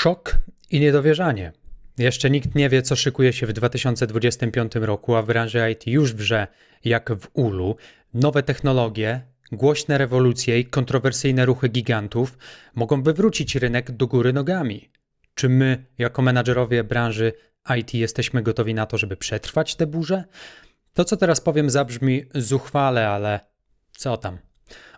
Szok i niedowierzanie. Jeszcze nikt nie wie, co szykuje się w 2025 roku, a w branży IT już wrze jak w ulu. Nowe technologie, głośne rewolucje i kontrowersyjne ruchy gigantów mogą wywrócić rynek do góry nogami. Czy my, jako menadżerowie branży IT, jesteśmy gotowi na to, żeby przetrwać te burze? To, co teraz powiem, zabrzmi zuchwale, ale co tam?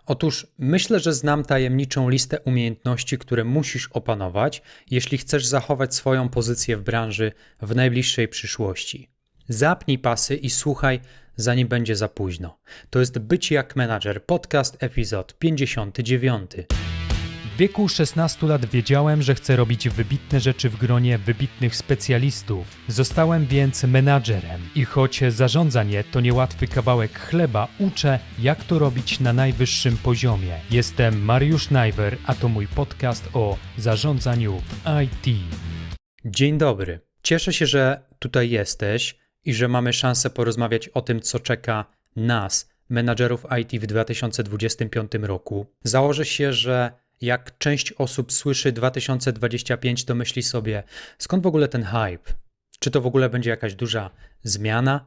Otóż myślę, że znam tajemniczą listę umiejętności, które musisz opanować, jeśli chcesz zachować swoją pozycję w branży w najbliższej przyszłości. Zapnij pasy i słuchaj, zanim będzie za późno. To jest Być jak menadżer, podcast, epizod 59. W wieku 16 lat wiedziałem, że chcę robić wybitne rzeczy w gronie wybitnych specjalistów. Zostałem więc menadżerem i choć zarządzanie to niełatwy kawałek chleba, uczę, jak to robić na najwyższym poziomie. Jestem Mariusz Najwer, a to mój podcast o zarządzaniu w IT. Dzień dobry. Cieszę się, że tutaj jesteś i że mamy szansę porozmawiać o tym, co czeka nas, menadżerów IT w 2025 roku. Założę się, że jak część osób słyszy 2025, to myśli sobie, skąd w ogóle ten hype? Czy to w ogóle będzie jakaś duża zmiana?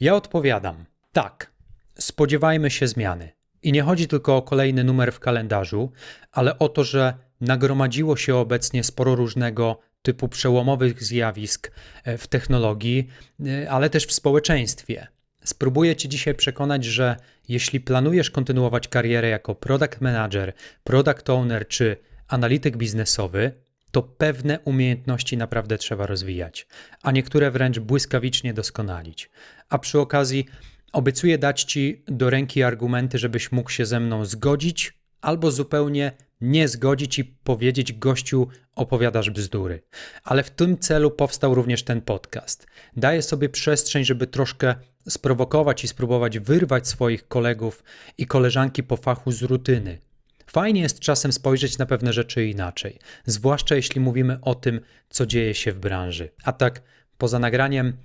Ja odpowiadam, tak, spodziewajmy się zmiany. I nie chodzi tylko o kolejny numer w kalendarzu, ale o to, że nagromadziło się obecnie sporo różnego typu przełomowych zjawisk e, w technologii, e, ale też w społeczeństwie. Spróbuję Ci dzisiaj przekonać, że jeśli planujesz kontynuować karierę jako product manager, product owner czy analityk biznesowy, to pewne umiejętności naprawdę trzeba rozwijać, a niektóre wręcz błyskawicznie doskonalić. A przy okazji obiecuję dać Ci do ręki argumenty, żebyś mógł się ze mną zgodzić albo zupełnie nie zgodzić i powiedzieć gościu opowiadasz bzdury. Ale w tym celu powstał również ten podcast. Daję sobie przestrzeń, żeby troszkę sprowokować i spróbować wyrwać swoich kolegów i koleżanki po fachu z rutyny. Fajnie jest czasem spojrzeć na pewne rzeczy inaczej, zwłaszcza jeśli mówimy o tym, co dzieje się w branży. A tak, poza nagraniem,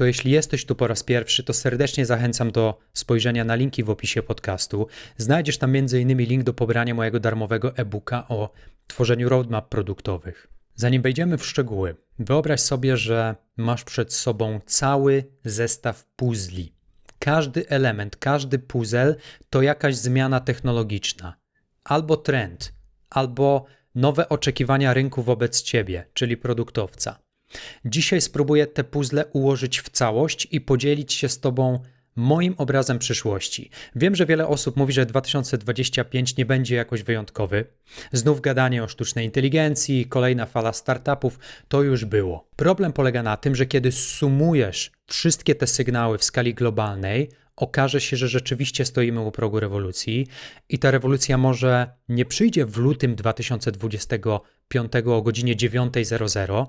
to jeśli jesteś tu po raz pierwszy, to serdecznie zachęcam do spojrzenia na linki w opisie podcastu. Znajdziesz tam m.in. link do pobrania mojego darmowego e-booka o tworzeniu roadmap produktowych. Zanim wejdziemy w szczegóły, wyobraź sobie, że masz przed sobą cały zestaw puzli. Każdy element, każdy puzzle to jakaś zmiana technologiczna, albo trend, albo nowe oczekiwania rynku wobec ciebie, czyli produktowca. Dzisiaj spróbuję te puzzle ułożyć w całość i podzielić się z Tobą moim obrazem przyszłości. Wiem, że wiele osób mówi, że 2025 nie będzie jakoś wyjątkowy. Znów gadanie o sztucznej inteligencji, kolejna fala startupów, to już było. Problem polega na tym, że kiedy sumujesz wszystkie te sygnały w skali globalnej, okaże się, że rzeczywiście stoimy u progu rewolucji i ta rewolucja może nie przyjdzie w lutym 2025 o godzinie 9.00,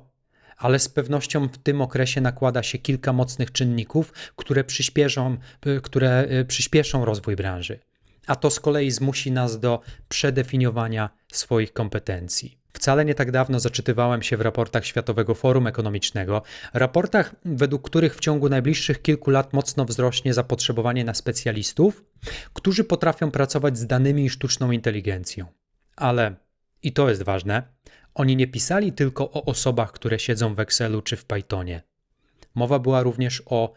ale z pewnością w tym okresie nakłada się kilka mocnych czynników, które przyspieszą, y, które y, przyspieszą rozwój branży. A to z kolei zmusi nas do przedefiniowania swoich kompetencji. Wcale nie tak dawno zaczytywałem się w raportach Światowego Forum Ekonomicznego, raportach, według których w ciągu najbliższych kilku lat mocno wzrośnie zapotrzebowanie na specjalistów, którzy potrafią pracować z danymi i sztuczną inteligencją. Ale, i to jest ważne, oni nie pisali tylko o osobach, które siedzą w Excelu czy w Pythonie. Mowa była również o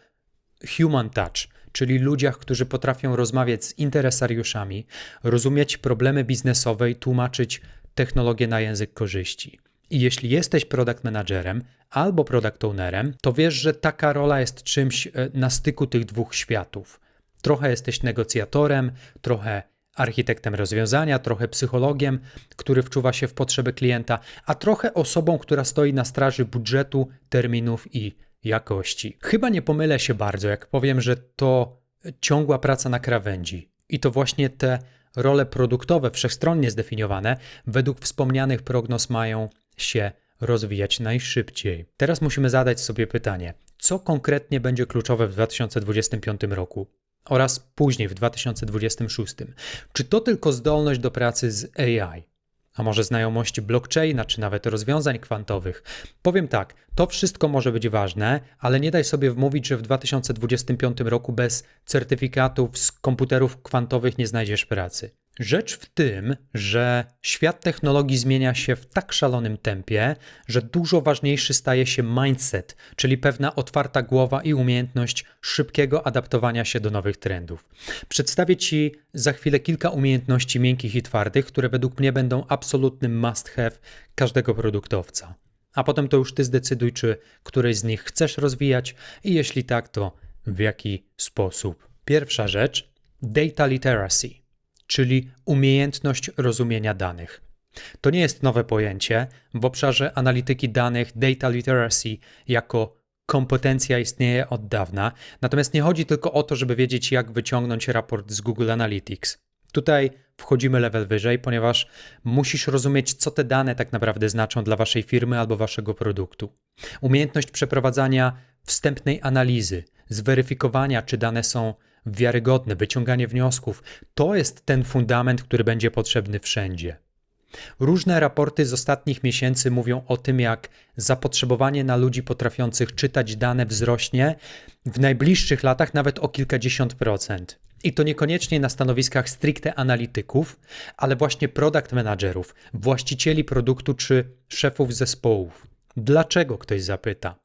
human touch, czyli ludziach, którzy potrafią rozmawiać z interesariuszami, rozumieć problemy biznesowe i tłumaczyć technologię na język korzyści. I jeśli jesteś product managerem albo product ownerem, to wiesz, że taka rola jest czymś e, na styku tych dwóch światów. Trochę jesteś negocjatorem, trochę architektem rozwiązania, trochę psychologiem, który wczuwa się w potrzeby klienta, a trochę osobą, która stoi na straży budżetu, terminów i jakości. Chyba nie pomylę się bardzo, jak powiem, że to ciągła praca na krawędzi. I to właśnie te role produktowe, wszechstronnie zdefiniowane, według wspomnianych prognoz mają się rozwijać najszybciej. Teraz musimy zadać sobie pytanie, co konkretnie będzie kluczowe w 2025 roku? Oraz później w 2026. Czy to tylko zdolność do pracy z AI? A może znajomość blockchaina, czy nawet rozwiązań kwantowych? Powiem tak, to wszystko może być ważne, ale nie daj sobie wmówić, że w 2025 roku bez certyfikatów z komputerów kwantowych nie znajdziesz pracy. Rzecz w tym, że świat technologii zmienia się w tak szalonym tempie, że dużo ważniejszy staje się mindset, czyli pewna otwarta głowa i umiejętność szybkiego adaptowania się do nowych trendów. Przedstawię Ci za chwilę kilka umiejętności miękkich i twardych, które według mnie będą absolutnym must have każdego produktowca. A potem to już Ty zdecyduj, czy któreś z nich chcesz rozwijać i jeśli tak, to w jaki sposób. Pierwsza rzecz data literacy czyli umiejętność rozumienia danych. To nie jest nowe pojęcie. W obszarze analityki danych data literacy jako kompetencja istnieje od dawna. Natomiast nie chodzi tylko o to, żeby wiedzieć, jak wyciągnąć raport z Google Analytics. Tutaj wchodzimy level wyżej, ponieważ musisz rozumieć, co te dane tak naprawdę znaczą dla waszej firmy albo waszego produktu. Umiejętność przeprowadzania wstępnej analizy, zweryfikowania, czy dane są wiarygodne, wyciąganie wniosków to jest ten fundament, który będzie potrzebny wszędzie. Różne raporty z ostatnich miesięcy mówią o tym, jak zapotrzebowanie na ludzi potrafiących czytać dane wzrośnie w najbliższych latach nawet o kilkadziesiąt procent. I to niekoniecznie na stanowiskach stricte analityków, ale właśnie product managerów, właścicieli produktu czy szefów zespołów. Dlaczego ktoś zapyta?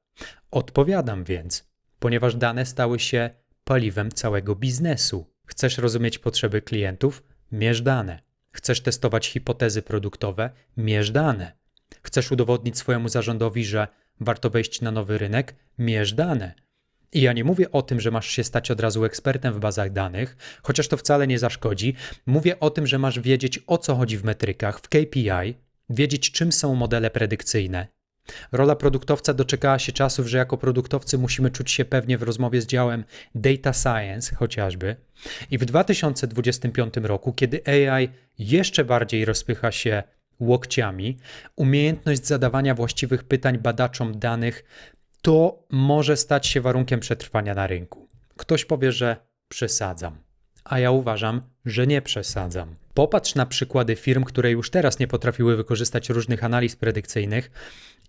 Odpowiadam więc, ponieważ dane stały się paliwem całego biznesu. Chcesz rozumieć potrzeby klientów? Mierz dane. Chcesz testować hipotezy produktowe? Mierz dane. Chcesz udowodnić swojemu zarządowi, że warto wejść na nowy rynek? Mierz dane. I ja nie mówię o tym, że masz się stać od razu ekspertem w bazach danych, chociaż to wcale nie zaszkodzi. Mówię o tym, że masz wiedzieć o co chodzi w metrykach, w KPI, wiedzieć czym są modele predykcyjne, Rola produktowca doczekała się czasów, że jako produktowcy musimy czuć się pewnie w rozmowie z działem data science chociażby. I w 2025 roku, kiedy AI jeszcze bardziej rozpycha się łokciami, umiejętność zadawania właściwych pytań badaczom danych to może stać się warunkiem przetrwania na rynku. Ktoś powie, że przesadzam, a ja uważam, że nie przesadzam. Popatrz na przykłady firm, które już teraz nie potrafiły wykorzystać różnych analiz predykcyjnych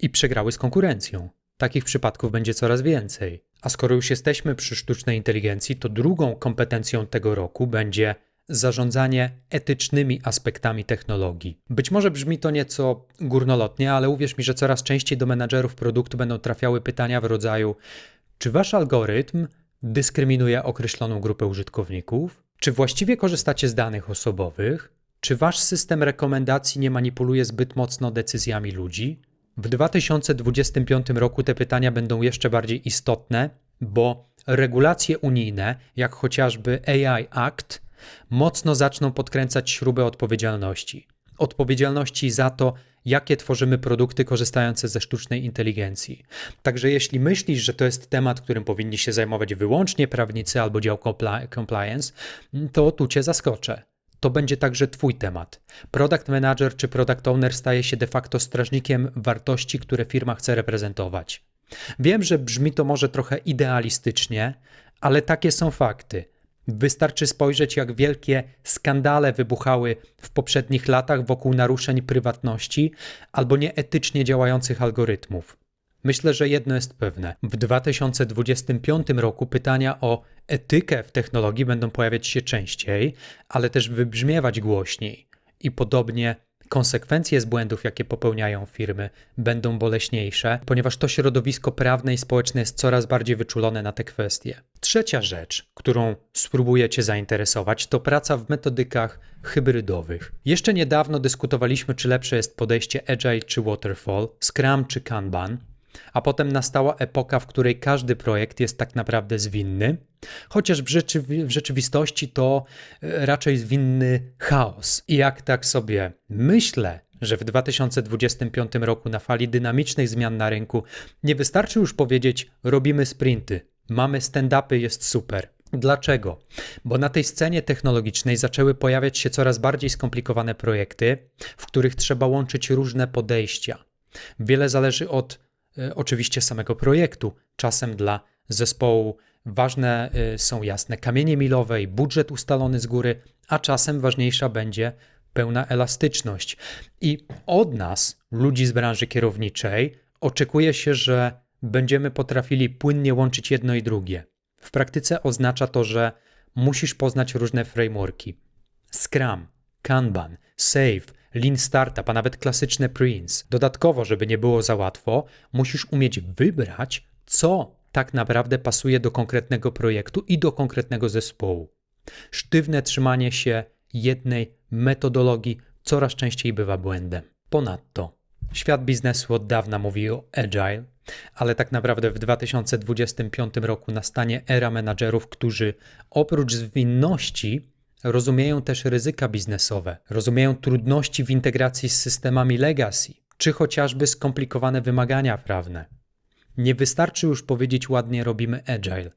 i przegrały z konkurencją. Takich przypadków będzie coraz więcej. A skoro już jesteśmy przy sztucznej inteligencji, to drugą kompetencją tego roku będzie zarządzanie etycznymi aspektami technologii. Być może brzmi to nieco górnolotnie, ale uwierz mi, że coraz częściej do menadżerów produktu będą trafiały pytania w rodzaju: czy wasz algorytm dyskryminuje określoną grupę użytkowników? Czy właściwie korzystacie z danych osobowych? Czy wasz system rekomendacji nie manipuluje zbyt mocno decyzjami ludzi? W 2025 roku te pytania będą jeszcze bardziej istotne, bo regulacje unijne, jak chociażby AI Act, mocno zaczną podkręcać śrubę odpowiedzialności. Odpowiedzialności za to, jakie tworzymy produkty korzystające ze sztucznej inteligencji. Także jeśli myślisz, że to jest temat, którym powinni się zajmować wyłącznie prawnicy albo dział compliance, to tu cię zaskoczę to będzie także Twój temat. Product manager czy product owner staje się de facto strażnikiem wartości, które firma chce reprezentować. Wiem, że brzmi to może trochę idealistycznie, ale takie są fakty. Wystarczy spojrzeć, jak wielkie skandale wybuchały w poprzednich latach wokół naruszeń prywatności albo nieetycznie działających algorytmów. Myślę, że jedno jest pewne. W 2025 roku pytania o etykę w technologii będą pojawiać się częściej, ale też wybrzmiewać głośniej. I podobnie konsekwencje z błędów, jakie popełniają firmy, będą boleśniejsze, ponieważ to środowisko prawne i społeczne jest coraz bardziej wyczulone na te kwestie. Trzecia rzecz, którą spróbuję Cię zainteresować, to praca w metodykach hybrydowych. Jeszcze niedawno dyskutowaliśmy, czy lepsze jest podejście Agile czy Waterfall, Scrum czy Kanban. A potem nastała epoka, w której każdy projekt jest tak naprawdę zwinny, chociaż w, rzeczywi w rzeczywistości to e, raczej zwinny chaos. I jak tak sobie myślę, że w 2025 roku na fali dynamicznych zmian na rynku nie wystarczy już powiedzieć: robimy sprinty, mamy stand-upy, jest super. Dlaczego? Bo na tej scenie technologicznej zaczęły pojawiać się coraz bardziej skomplikowane projekty, w których trzeba łączyć różne podejścia. Wiele zależy od E, oczywiście samego projektu. Czasem dla zespołu ważne e, są jasne kamienie milowe i budżet ustalony z góry, a czasem ważniejsza będzie pełna elastyczność. I od nas, ludzi z branży kierowniczej, oczekuje się, że będziemy potrafili płynnie łączyć jedno i drugie. W praktyce oznacza to, że musisz poznać różne frameworki. Scrum, Kanban, Save, Lean Startup, a nawet klasyczne Prince. Dodatkowo, żeby nie było za łatwo, musisz umieć wybrać, co tak naprawdę pasuje do konkretnego projektu i do konkretnego zespołu. Sztywne trzymanie się jednej metodologii coraz częściej bywa błędem. Ponadto, świat biznesu od dawna mówi o agile, ale tak naprawdę w 2025 roku nastanie era menadżerów, którzy oprócz zwinności rozumieją też ryzyka biznesowe, rozumieją trudności w integracji z systemami legacy, czy chociażby skomplikowane wymagania prawne. Nie wystarczy już powiedzieć ładnie robimy agile.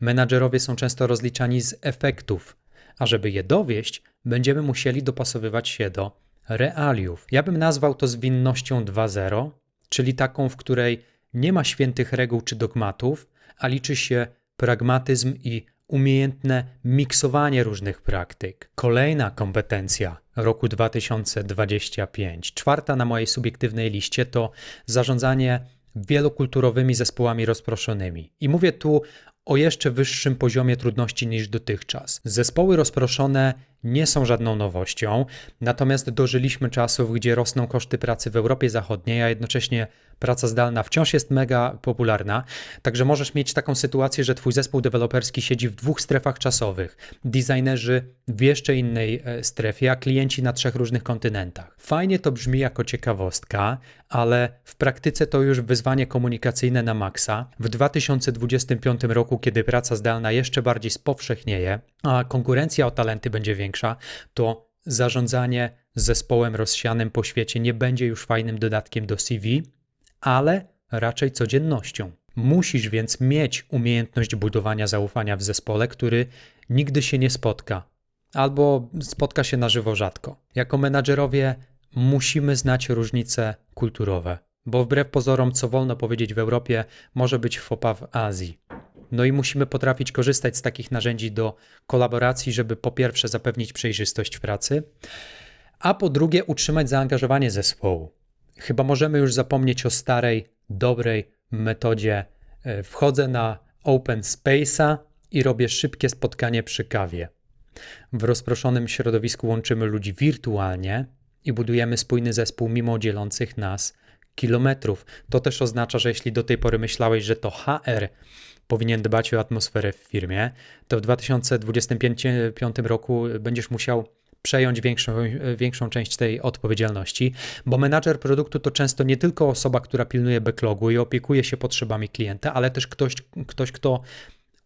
Menadżerowie są często rozliczani z efektów, a żeby je dowieść, będziemy musieli dopasowywać się do realiów. Ja bym nazwał to zwinnością 2.0, czyli taką, w której nie ma świętych reguł czy dogmatów, a liczy się pragmatyzm i umiejętne miksowanie różnych praktyk. Kolejna kompetencja roku 2025, czwarta na mojej subiektywnej liście, to zarządzanie wielokulturowymi zespołami rozproszonymi. I mówię tu o jeszcze wyższym poziomie trudności niż dotychczas. Zespoły rozproszone nie są żadną nowością, natomiast dożyliśmy czasów, gdzie rosną koszty pracy w Europie Zachodniej, a jednocześnie praca zdalna wciąż jest mega popularna. Także możesz mieć taką sytuację, że twój zespół deweloperski siedzi w dwóch strefach czasowych, designerzy w jeszcze innej e, strefie, a klienci na trzech różnych kontynentach. Fajnie to brzmi jako ciekawostka, ale w praktyce to już wyzwanie komunikacyjne na maksa. W 2025 roku, kiedy praca zdalna jeszcze bardziej spowszechnieje, a konkurencja o talenty będzie większa, to zarządzanie zespołem rozsianym po świecie nie będzie już fajnym dodatkiem do CV, ale raczej codziennością. Musisz więc mieć umiejętność budowania zaufania w zespole, który nigdy się nie spotka, albo spotka się na żywo rzadko. Jako menadżerowie musimy znać różnice kulturowe, bo wbrew pozorom, co wolno powiedzieć w Europie, może być fopa w Azji. No i musimy potrafić korzystać z takich narzędzi do kolaboracji, żeby po pierwsze zapewnić przejrzystość w pracy, a po drugie utrzymać zaangażowanie zespołu. Chyba możemy już zapomnieć o starej, dobrej metodzie. e, Wchodzę na Open Space'a i robię szybkie spotkanie przy kawie. W rozproszonym środowisku łączymy ludzi wirtualnie i budujemy spójny zespół mimo dzielących nas kilometrów. To też oznacza, że jeśli do tej pory myślałeś, że to HR powinien dbać o atmosferę w firmie, to w 2025 roku będziesz musiał przejąć większą, większą część tej odpowiedzialności, bo menadżer produktu to często nie tylko osoba, która pilnuje backlogu i opiekuje się potrzebami klienta, ale też ktoś, ktoś kto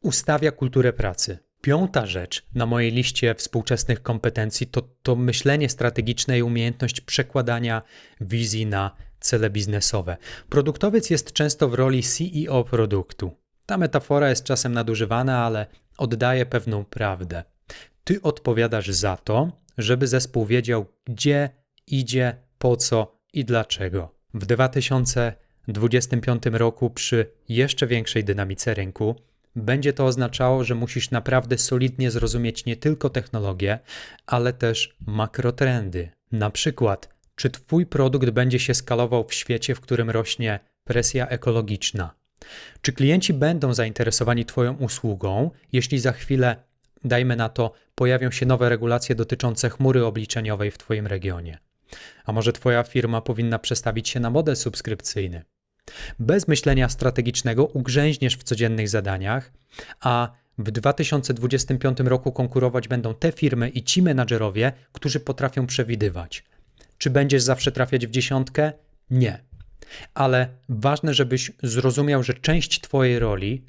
ustawia kulturę pracy. Piąta rzecz na mojej liście współczesnych kompetencji to, to myślenie strategiczne i umiejętność przekładania wizji na cele biznesowe. Produktowiec jest często w roli CEO produktu. Ta metafora jest czasem nadużywana, ale oddaje pewną prawdę. Ty odpowiadasz za to, żeby zespół wiedział, gdzie idzie, po co i dlaczego. W 2025 roku, przy jeszcze większej dynamice rynku, będzie to oznaczało, że musisz naprawdę solidnie zrozumieć nie tylko technologię, ale też makrotrendy. Na przykład, czy Twój produkt będzie się skalował w świecie, w którym rośnie presja ekologiczna? Czy klienci będą zainteresowani Twoją usługą, jeśli za chwilę, dajmy na to, pojawią się nowe regulacje dotyczące chmury obliczeniowej w Twoim regionie? A może Twoja firma powinna przestawić się na model subskrypcyjny? Bez myślenia strategicznego ugrzęźniesz w codziennych zadaniach, a w 2025 roku konkurować będą te firmy i ci menadżerowie, którzy potrafią przewidywać. Czy będziesz zawsze trafiać w dziesiątkę? Nie. Ale ważne, żebyś zrozumiał, że część Twojej roli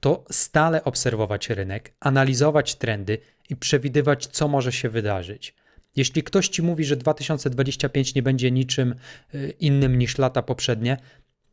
to stale obserwować rynek, analizować trendy i przewidywać, co może się wydarzyć. Jeśli ktoś ci mówi, że 2025 nie będzie niczym y, innym niż lata poprzednie,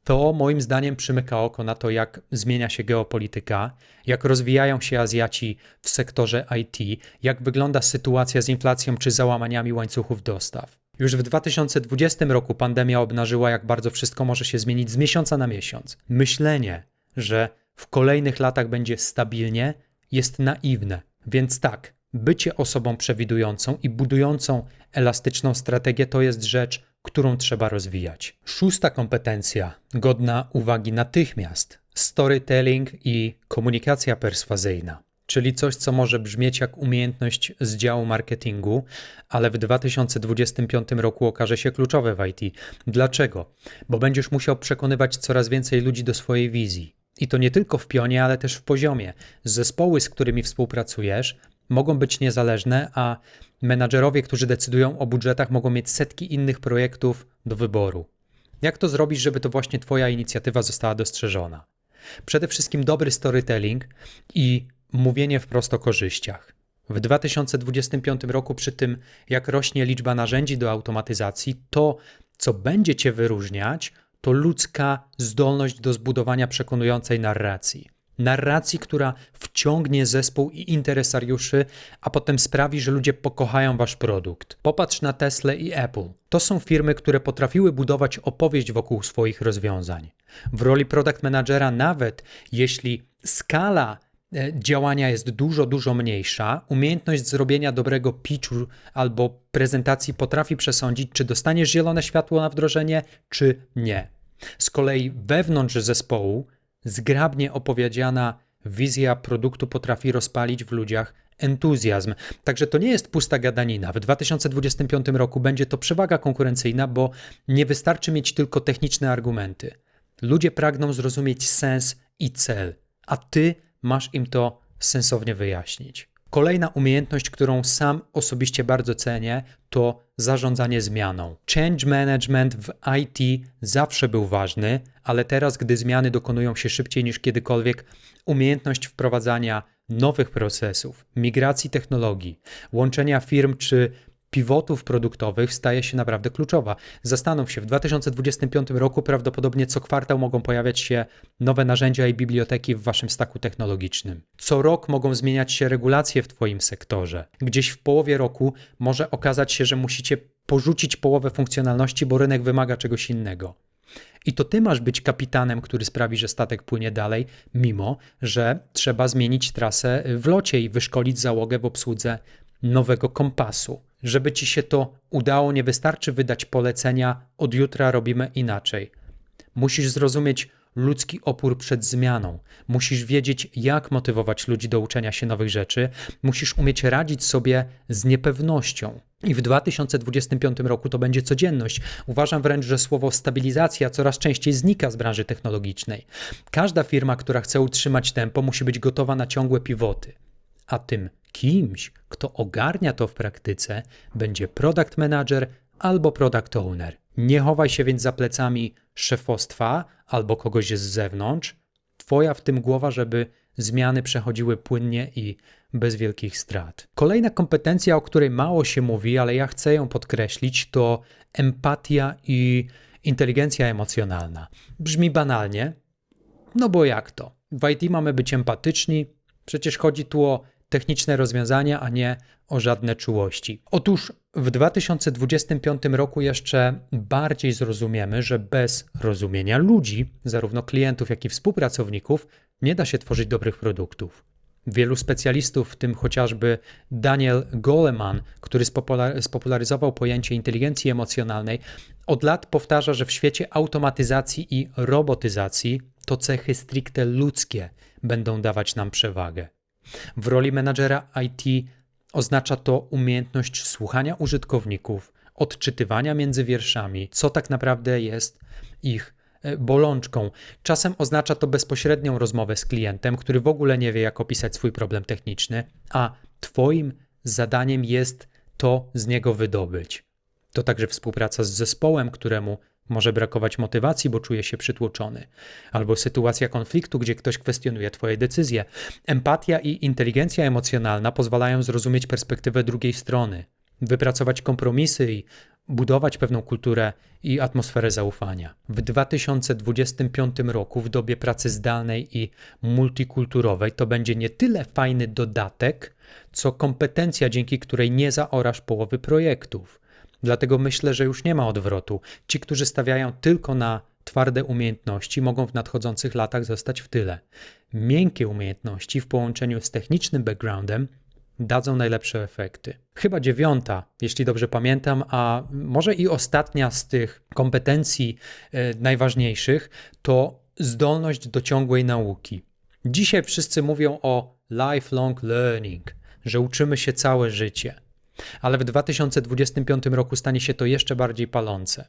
to moim zdaniem przymyka oko na to, jak zmienia się geopolityka, jak rozwijają się Azjaci w sektorze IT, jak wygląda sytuacja z inflacją czy załamaniami łańcuchów dostaw. Już w 2020 roku pandemia obnażyła, jak bardzo wszystko może się zmienić z miesiąca na miesiąc. Myślenie, że w kolejnych latach będzie stabilnie, jest naiwne. Więc tak, bycie osobą przewidującą i budującą elastyczną strategię to jest rzecz, którą trzeba rozwijać. Szósta kompetencja, godna uwagi natychmiast: storytelling i komunikacja perswazyjna. Czyli coś, co może brzmieć jak umiejętność z działu marketingu, ale w 2025 roku okaże się kluczowe w IT. Dlaczego? Bo będziesz musiał przekonywać coraz więcej ludzi do swojej wizji. I to nie tylko w pionie, ale też w poziomie. Zespoły, z którymi współpracujesz, mogą być niezależne, a menadżerowie, którzy decydują o budżetach, mogą mieć setki innych projektów do wyboru. Jak to zrobić, żeby to właśnie Twoja inicjatywa została dostrzeżona? Przede wszystkim dobry storytelling i mówienie wprost o korzyściach. W 2025 roku, przy tym jak rośnie liczba narzędzi do automatyzacji, to co będzie Cię wyróżniać, to ludzka zdolność do zbudowania przekonującej narracji. Narracji, która wciągnie zespół i interesariuszy, a potem sprawi, że ludzie pokochają wasz produkt. Popatrz na Tesla i Apple. To są firmy, które potrafiły budować opowieść wokół swoich rozwiązań. W roli product managera, nawet jeśli skala działania jest dużo, dużo mniejsza, umiejętność zrobienia dobrego pitchu albo prezentacji potrafi przesądzić, czy dostaniesz zielone światło na wdrożenie, czy nie. Z kolei wewnątrz zespołu zgrabnie opowiedziana wizja produktu potrafi rozpalić w ludziach entuzjazm. Także to nie jest pusta gadanina. W 2025 roku będzie to przewaga konkurencyjna, bo nie wystarczy mieć tylko techniczne argumenty. Ludzie pragną zrozumieć sens i cel, a ty masz im to sensownie wyjaśnić. Kolejna umiejętność, którą sam osobiście bardzo cenię, to zarządzanie zmianą. Change management w IT zawsze był ważny, ale teraz, gdy zmiany dokonują się szybciej niż kiedykolwiek, umiejętność wprowadzania nowych procesów, migracji technologii, łączenia firm czy pivotów produktowych staje się naprawdę kluczowa. Zastanów się, w 2025 roku prawdopodobnie co kwartał mogą pojawiać się nowe narzędzia i biblioteki w waszym staku technologicznym. Co rok mogą zmieniać się regulacje w twoim sektorze. Gdzieś w połowie roku może okazać się, że musicie porzucić połowę funkcjonalności, bo rynek wymaga czegoś innego. I to ty masz być kapitanem, który sprawi, że statek płynie dalej, mimo że trzeba zmienić trasę w locie i wyszkolić załogę w obsłudze nowego kompasu. Żeby ci się to udało, nie wystarczy wydać polecenia, od jutra robimy inaczej. Musisz zrozumieć ludzki opór przed zmianą. Musisz wiedzieć, jak motywować ludzi do uczenia się nowych rzeczy. Musisz umieć radzić sobie z niepewnością. I w 2025 roku to będzie codzienność. Uważam wręcz, że słowo stabilizacja coraz częściej znika z branży technologicznej. Każda firma, która chce utrzymać tempo, musi być gotowa na ciągłe pivoty. A tym kimś, kto ogarnia to w praktyce, będzie product manager albo product owner. Nie chowaj się więc za plecami szefostwa albo kogoś z zewnątrz. Twoja w tym głowa, żeby zmiany przechodziły płynnie i bez wielkich strat. Kolejna kompetencja, o której mało się mówi, ale ja chcę ją podkreślić, to empatia i inteligencja emocjonalna. Brzmi banalnie, no bo jak to? W IT mamy być empatyczni, przecież chodzi tu o techniczne rozwiązania, a nie o żadne czułości. Otóż w 2025 roku jeszcze bardziej zrozumiemy, że bez rozumienia ludzi, zarówno klientów, jak i współpracowników, nie da się tworzyć dobrych produktów. Wielu specjalistów, w tym chociażby Daniel Goleman, który spopularyzował pojęcie inteligencji emocjonalnej, od lat powtarza, że w świecie automatyzacji i robotyzacji to cechy stricte ludzkie będą dawać nam przewagę. W roli menadżera IT oznacza to umiejętność słuchania użytkowników, odczytywania między wierszami, co tak naprawdę jest ich e, bolączką. Czasem oznacza to bezpośrednią rozmowę z klientem, który w ogóle nie wie, jak opisać swój problem techniczny, a Twoim zadaniem jest to z niego wydobyć. To także współpraca z zespołem, któremu może brakować motywacji, bo czuje się przytłoczony, albo sytuacja konfliktu, gdzie ktoś kwestionuje Twoje decyzje. Empatia i inteligencja emocjonalna pozwalają zrozumieć perspektywę drugiej strony, wypracować kompromisy i budować pewną kulturę i atmosferę zaufania. W 2025 roku, w dobie pracy zdalnej i multikulturowej, to będzie nie tyle fajny dodatek, co kompetencja, dzięki której nie zaorasz połowy projektów. Dlatego myślę, że już nie ma odwrotu. Ci, którzy stawiają tylko na twarde umiejętności, mogą w nadchodzących latach zostać w tyle. Miękkie umiejętności w połączeniu z technicznym backgroundem dadzą najlepsze efekty. Chyba dziewiąta, jeśli dobrze pamiętam, a może i ostatnia z tych kompetencji e, najważniejszych, to zdolność do ciągłej nauki. Dzisiaj wszyscy mówią o lifelong learning, że uczymy się całe życie. Ale w 2025 roku stanie się to jeszcze bardziej palące.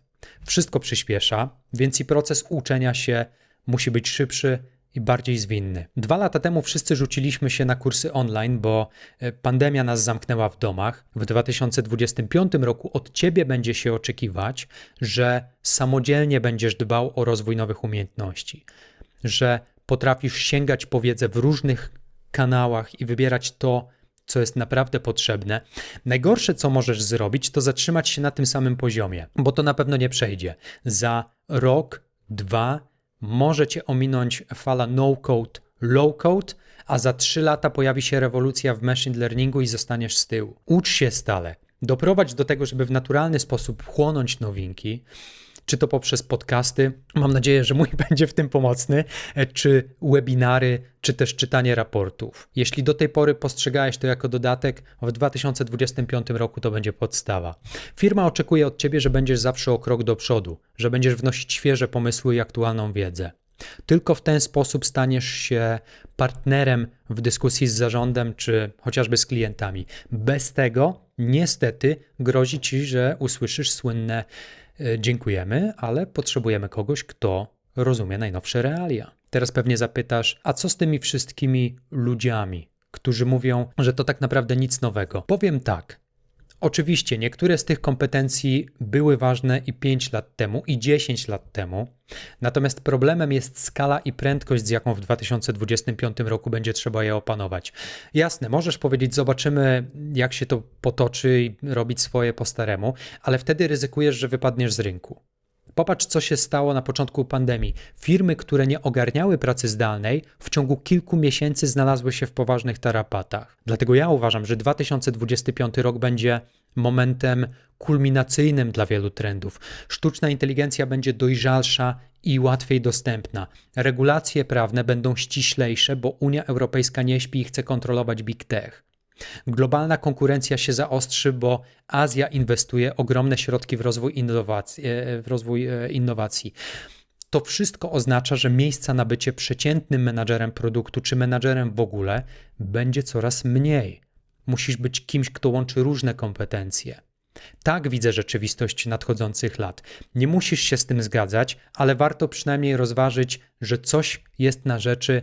Wszystko przyspiesza, więc i proces uczenia się musi być szybszy i bardziej zwinny. Dwa lata temu wszyscy rzuciliśmy się na kursy online, bo e, pandemia nas zamknęła w domach. W 2025 roku od ciebie będzie się oczekiwać, że samodzielnie będziesz dbał o rozwój nowych umiejętności, że potrafisz sięgać po wiedzę w różnych kanałach i wybierać to, co jest naprawdę potrzebne. Najgorsze, co możesz zrobić, to zatrzymać się na tym samym poziomie, bo to na pewno nie przejdzie. Za rok, dwa może cię ominąć fala no-code, low-code, a za trzy lata pojawi się rewolucja w machine learningu i zostaniesz z tyłu. Ucz się stale. Doprowadź do tego, żeby w naturalny sposób chłonąć nowinki, czy to poprzez podcasty, mam nadzieję, że mój będzie w tym pomocny, e, czy webinary, czy też czytanie raportów. Jeśli do tej pory postrzegałeś to jako dodatek, w 2025 roku to będzie podstawa. Firma oczekuje od ciebie, że będziesz zawsze o krok do przodu, że będziesz wnosić świeże pomysły i aktualną wiedzę. Tylko w ten sposób staniesz się partnerem w dyskusji z zarządem czy chociażby z klientami. Bez tego, niestety, grozi ci, że usłyszysz słynne dziękujemy, ale potrzebujemy kogoś, kto rozumie najnowsze realia. Teraz pewnie zapytasz, a co z tymi wszystkimi ludziami, którzy mówią, że to tak naprawdę nic nowego? Powiem tak. Oczywiście niektóre z tych kompetencji były ważne i 5 lat temu, i 10 lat temu, natomiast problemem jest skala i prędkość, z jaką w 2025 roku będzie trzeba je opanować. Jasne, możesz powiedzieć, zobaczymy, jak się to potoczy i robić swoje po staremu, ale wtedy ryzykujesz, że wypadniesz z rynku. Popatrz, co się stało na początku pandemii. Firmy, które nie ogarniały pracy zdalnej, w ciągu kilku miesięcy znalazły się w poważnych tarapatach. Dlatego ja uważam, że 2025 rok będzie momentem kulminacyjnym dla wielu trendów. Sztuczna inteligencja będzie dojrzalsza i łatwiej dostępna. Regulacje prawne będą ściślejsze, bo Unia Europejska nie śpi i chce kontrolować big tech. Globalna konkurencja się zaostrzy, bo Azja inwestuje ogromne środki w rozwój innowacji. E, w rozwój e, innowacji. To wszystko oznacza, że miejsca na bycie przeciętnym menadżerem produktu czy menadżerem w ogóle będzie coraz mniej. Musisz być kimś, kto łączy różne kompetencje. Tak widzę rzeczywistość nadchodzących lat. Nie musisz się z tym zgadzać, ale warto przynajmniej rozważyć, że coś jest na rzeczy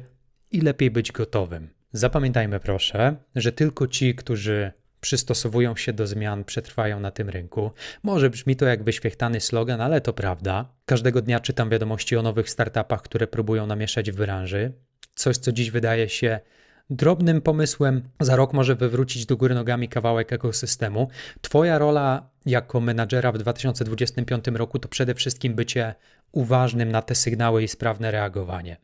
i lepiej być gotowym. Zapamiętajmy proszę, że tylko ci, którzy przystosowują się do zmian, przetrwają na tym rynku. Może brzmi to jak wyświechtany slogan, ale to prawda. Każdego dnia czytam wiadomości o nowych startupach, które próbują namieszać w branży. Coś, co dziś wydaje się drobnym pomysłem, za rok może wywrócić do góry nogami kawałek ekosystemu. Twoja rola jako menadżera w 2025 roku to przede wszystkim bycie uważnym na te sygnały i sprawne reagowanie.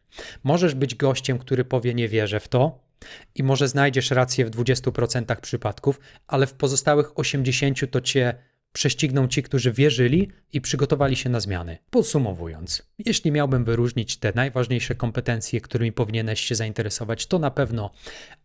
Możesz być gościem, który powie nie wierzę w to, i może znajdziesz rację w 20% przypadków, ale w pozostałych 80% to cię prześcigną ci, którzy wierzyli i przygotowali się na zmiany. Podsumowując, jeśli miałbym wyróżnić te najważniejsze kompetencje, którymi powinieneś się zainteresować, to na pewno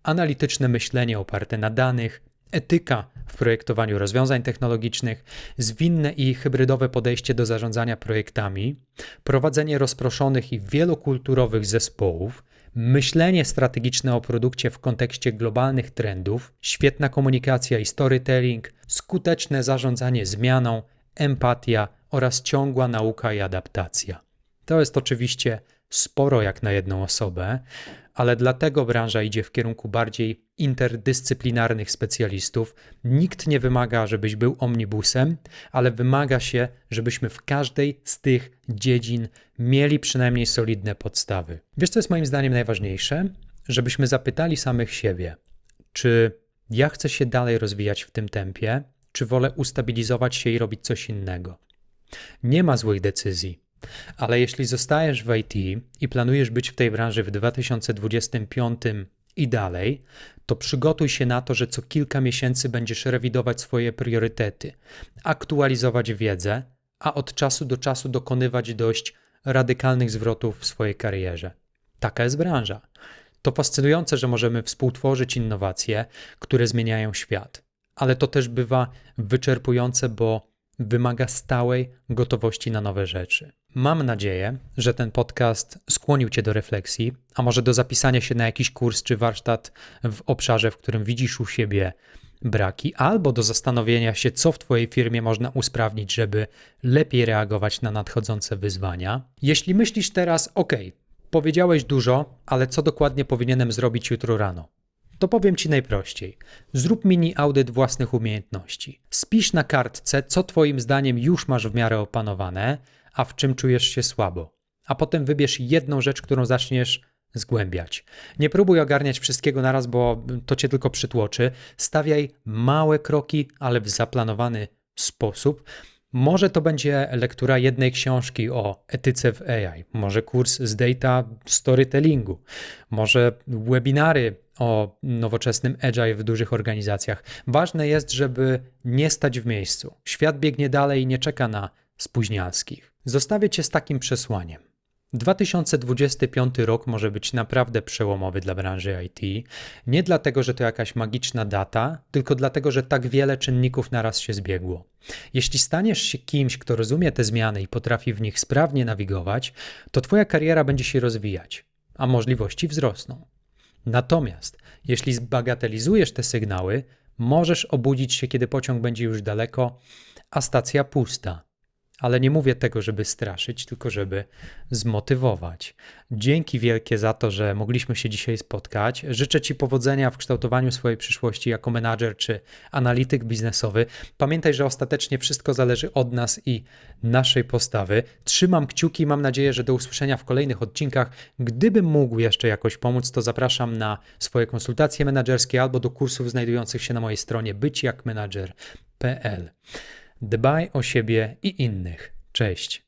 analityczne myślenie oparte na danych, etyka w projektowaniu rozwiązań technologicznych, zwinne i hybrydowe podejście do zarządzania projektami, prowadzenie rozproszonych i wielokulturowych zespołów, myślenie strategiczne o produkcie w kontekście globalnych trendów, świetna komunikacja i storytelling, skuteczne zarządzanie zmianą, empatia oraz ciągła nauka i adaptacja. To jest oczywiście sporo jak na jedną osobę, ale dlatego branża idzie w kierunku bardziej interdyscyplinarnych specjalistów. Nikt nie wymaga, żebyś był omnibusem, ale wymaga się, żebyśmy w każdej z tych dziedzin mieli przynajmniej solidne podstawy. Wiesz, co jest moim zdaniem najważniejsze? Żebyśmy zapytali samych siebie, czy ja chcę się dalej rozwijać w tym tempie, czy wolę ustabilizować się i robić coś innego. Nie ma złych decyzji. Ale jeśli zostajesz w IT i planujesz być w tej branży w 2025 i dalej, to przygotuj się na to, że co kilka miesięcy będziesz rewidować swoje priorytety, aktualizować wiedzę, a od czasu do czasu dokonywać dość radykalnych zwrotów w swojej karierze. Taka jest branża. To fascynujące, że możemy współtworzyć innowacje, które zmieniają świat, ale to też bywa wyczerpujące, bo wymaga stałej gotowości na nowe rzeczy. Mam nadzieję, że ten podcast skłonił Cię do refleksji, a może do zapisania się na jakiś kurs czy warsztat w obszarze, w którym widzisz u siebie braki, albo do zastanowienia się, co w Twojej firmie można usprawnić, żeby lepiej reagować na nadchodzące wyzwania. Jeśli myślisz teraz, OK, powiedziałeś dużo, ale co dokładnie powinienem zrobić jutro rano? To powiem Ci najprościej. Zrób mini audyt własnych umiejętności. Spisz na kartce, co Twoim zdaniem już masz w miarę opanowane, a w czym czujesz się słabo. A potem wybierz jedną rzecz, którą zaczniesz zgłębiać. Nie próbuj ogarniać wszystkiego naraz, bo to cię tylko przytłoczy. Stawiaj małe kroki, ale w zaplanowany sposób. Może to będzie lektura jednej książki o etyce w AI, może kurs z data storytellingu, może webinary o nowoczesnym agile w dużych organizacjach. Ważne jest, żeby nie stać w miejscu. Świat biegnie dalej i nie czeka na spóźnialskich. Zostawię Cię z takim przesłaniem. 2025 rok może być naprawdę przełomowy dla branży IT. Nie dlatego, że to jakaś magiczna data, tylko dlatego, że tak wiele czynników naraz się zbiegło. Jeśli staniesz się kimś, kto rozumie te zmiany i potrafi w nich sprawnie nawigować, to Twoja kariera będzie się rozwijać, a możliwości wzrosną. Natomiast jeśli zbagatelizujesz te sygnały, możesz obudzić się, kiedy pociąg będzie już daleko, a stacja pusta. Ale nie mówię tego, żeby straszyć, tylko żeby zmotywować. Dzięki wielkie za to, że mogliśmy się dzisiaj spotkać. Życzę Ci powodzenia w kształtowaniu swojej przyszłości jako menadżer czy analityk biznesowy. Pamiętaj, że ostatecznie wszystko zależy od nas i naszej postawy. Trzymam kciuki, mam nadzieję, że do usłyszenia w kolejnych odcinkach. Gdybym mógł jeszcze jakoś pomóc, to zapraszam na swoje konsultacje menedżerskie albo do kursów znajdujących się na mojej stronie byćjakmenadżer.pl. Dbaj o siebie i innych. Cześć.